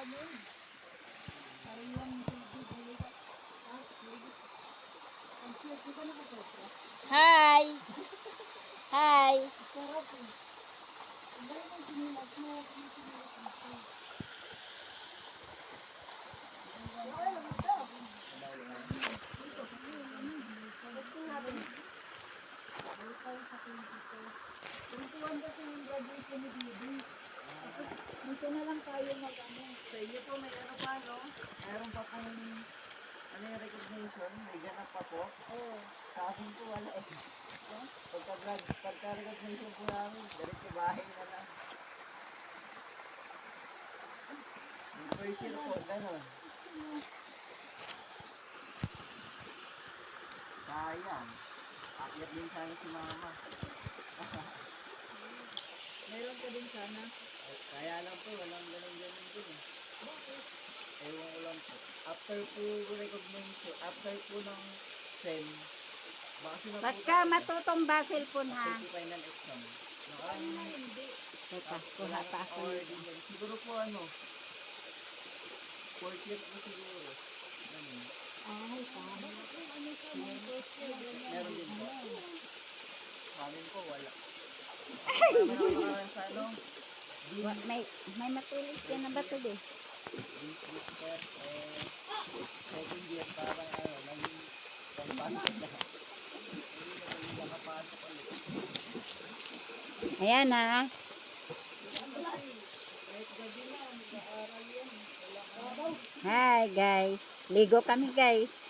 malamig. Parang yung bibili ka. Ah. Ang cute. Di ba nakapwesto? Hi! Hi! Sarap eh. Ang dami ng sinilas mo. Ang sinilas mo. Ay, ang ganda. Twenty-one kasi yung graduation ni Bibi. Tapos, dito na lang tayo mag ano. Sa inyo po may ano pa, no? Meron pa pong ano recognition, may ganap pa po. Oo. Sa akin po wala eh. Pagka, grad, pagka recognition po namin, diretso bahay na lang. Yung first year po, gano'n. Sayang. Akyat din sana si mama. Meron ka din sana. Kaya lang po, walang ganun-ganun din eh. Ewan ko lang po. After po recognition, after po ng SEM, baka sila po Ba't ka matutong ba cellphone ha? After po final exam. Nakang, Teka, kuha pa ako. or din yan. Siguro po ano, fourth year po siguro. Ganun. Ay, tama. Meron din po. Sa amin po, wala. Wala man ako sa ano, Wa- May, may matulis ka na ba ito Ayan na. Hi guys. Ligo kami guys.